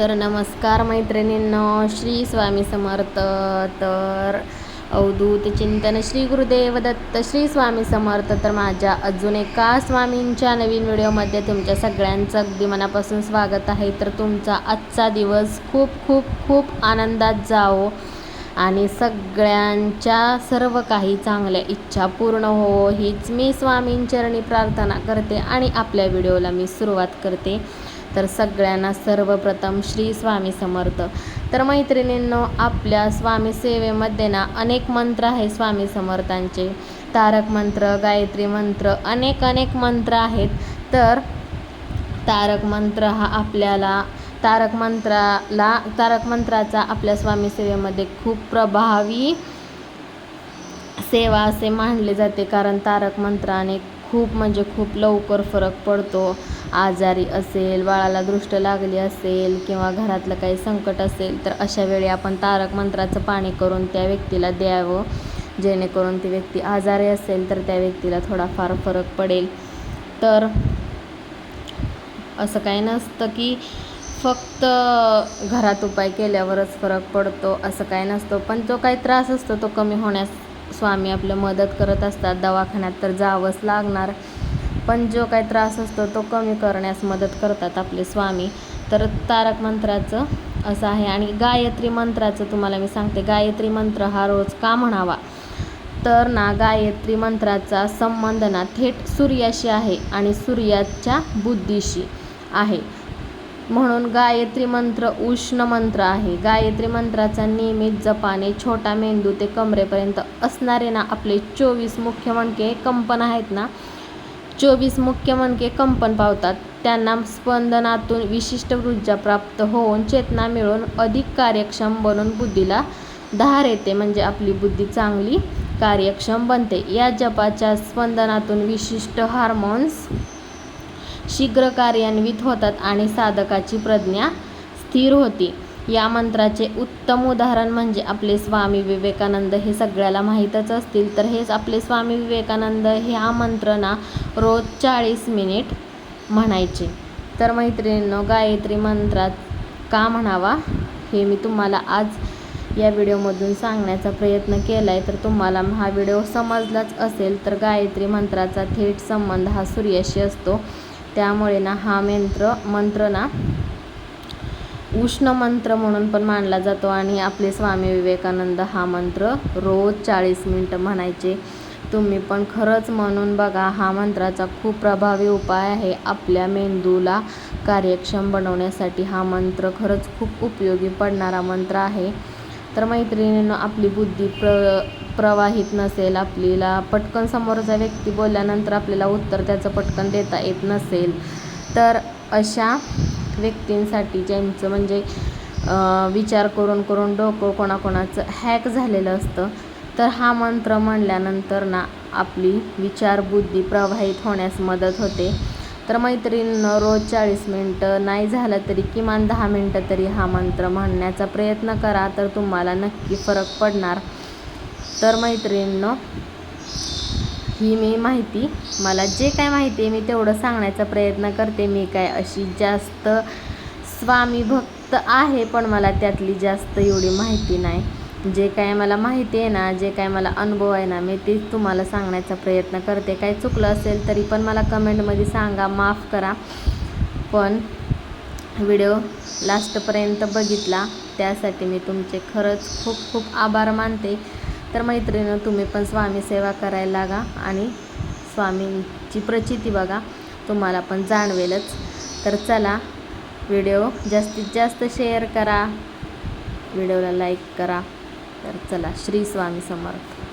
तर नमस्कार मैत्रिणींनो श्री स्वामी समर्थ. तर अवधूत चिंतन श्री गुरुदेव दत्त श्री स्वामी समर्थ. तर माझ्या अजून एका स्वामींच्या नवीन व्हिडिओमध्ये तुमच्या सगळ्यांचं अगदी मनापासून स्वागत आहे. तर तुमचा आजचा दिवस खूप खूप खूप आनंदात जावो आणि सगळ्यांच्या सर्व काही चांगल्या इच्छा पूर्ण हो. हीच मी स्वामींचरणी प्रार्थना करते आणि आपल्या व्हिडिओला मी सुरुवात करते. तर सगळ्यांना सर्वप्रथम श्री स्वामी समर्थ. तर मैत्रिणींनो आपल्या स्वामी सेवेमध्ये ना अनेक मंत्र आहे स्वामी समर्थांचे. तारक मंत्र गायत्री मंत्र अनेक अनेक मंत्र आहेत. तर तारक मंत्र हा आपल्याला तारक मंत्राला तारक मंत्राचा आपल्या स्वामी सेवेमध्ये खूप प्रभावी सेवा असे मानले जाते. कारण तारक मंत्राने खूप म्हणजे खूप लवकर फरक पडतो. आजारी असेल बाळाला दृष्ट लागली असेल किंवा घरातलं काही संकट असेल तर अशा वेळी आपण तारक मंत्राचं पाणी करून त्या व्यक्तीला द्यावं. जेणेकरून ती व्यक्ती आजारी असेल तर त्या व्यक्तीला थोडाफार फरक पडेल. तर असं काही नसतं की फक्त घरात उपाय केल्यावरच फरक पडतो असं काही नसतो. पण जो काही त्रास असतो तो कमी होण्यास स्वामी आपलं मदत करत असतात. दवाखान्यात तर जावंच लागणार. पण जो काही त्रास असतो तो कमी करण्यास मदत करतात आपले स्वामी. तर तारक मंत्राचं असं आहे. आणि गायत्री मंत्राचं तुम्हाला मी सांगते. गायत्री मंत्र हा रोज का म्हणावा? तर ना गायत्री मंत्राचा संबंध ना थेट सूर्याशी आहे आणि सूर्याच्या बुद्धीशी आहे. म्हणून गायत्री मंत्र उष्ण मंत्र आहे. गायत्री मंत्राचा नियमित जपाने छोटा मेंदू ते कमरेपर्यंत असणारे ना आपले चोवीस मुख्य मणके कंपन आहेत ना चोवीस मुख्य मणके कंपन पावतात. त्यांना स्पंदनातून विशिष्ट ऊर्जा प्राप्त होऊन चेतना मिळून अधिक कार्यक्षम बनून बुद्धीला धार येते. म्हणजे आपली बुद्धी चांगली कार्यक्षम बनते. या जपाच्या स्पंदनातून विशिष्ट हार्मोन्स शीघ्र कार्यान्वित होतात आणि साधकाची प्रज्ञा स्थिर होती. या मंत्राचे उत्तम उदाहरण म्हणजे आपले स्वामी विवेकानंद हे सगळ्याला माहीतच असतील. तर हेच आपले स्वामी विवेकानंद हे हा रोज चाळीस मिनिट म्हणायचे. तर मैत्रिणींनो गायत्री मंत्रात का म्हणावा हे मी तुम्हाला आज या व्हिडिओमधून सांगण्याचा प्रयत्न केला आहे तर तुम्हाला हा व्हिडिओ समजलाच असेल तर गायत्री मंत्राचा थेट संबंध हा सूर्याशी असतो. त्यामुळे ना हा मंत्र मंत्र ना उष्ण मंत्र म्हणून पण मानला जातो आणि आपले स्वामी विवेकानंद हा मंत्र रोज चाळीस मिनटं म्हणायचे. तुम्ही पण खरंच म्हणून बघा हा मंत्राचा खूप प्रभावी उपाय आहे आपल्या मेंदूला कार्यक्षम बनवण्यासाठी. हा मंत्र खरंच खूप उपयोगी पडणारा मंत्र आहे. तर मैत्रिणीनं आपली बुद्धी प्र प्रवाहित नसेल आपल्याला पटकन समोरचा व्यक्ती बोलल्यानंतर आपल्याला उत्तर त्याचं पटकन देता येत नसेल. तर अशा व्यक्तींसाठी ज्यांचं म्हणजे विचार करून करून डोकं कोणाकोणाचं हॅक झालेलं असतं. तर हा मंत्र म्हणल्यानंतर ना आपली विचारबुद्धी प्रवाहित होण्यास मदत होते. तर मैत्रिणीनं रोज चाळीस मिनटं नाही झालं तरी किमान दहा मिनटं तरी हा मंत्र म्हणण्याचा प्रयत्न करा तर तुम्हाला नक्की फरक पडणार. तर मैत्रिणीनं ही मी माहिती. मला जे काय माहिती आहे मी तेवढं सांगण्याचा प्रयत्न करते. मी काय अशी जास्त स्वामी भक्त आहे पण मला त्यातली जास्त एवढी माहिती नाही. जे काय मला माहिती आहे ना जे काय मला अनुभव आहे ना मी तेच तुम्हाला सांगण्याचा प्रयत्न करते. काय चुकलं असेल तरी पण मला कमेंटमध्ये सांगा माफ करा. पण व्हिडिओ लास्टपर्यंत बघितला त्यासाठी मी तुमचे खरंच खूप खूप आभार मानते. तर मैत्रिणीनं तुम्ही पण स्वामी सेवा करायला लागा आणि स्वामींची प्रचिती बघा. तुम्हाला पण जाणवेलच. तर चला व्हिडिओ जास्तीत जास्त शेअर करा. व्हिडिओला लाईक करा. तर चला श्री स्वामी समर्थ.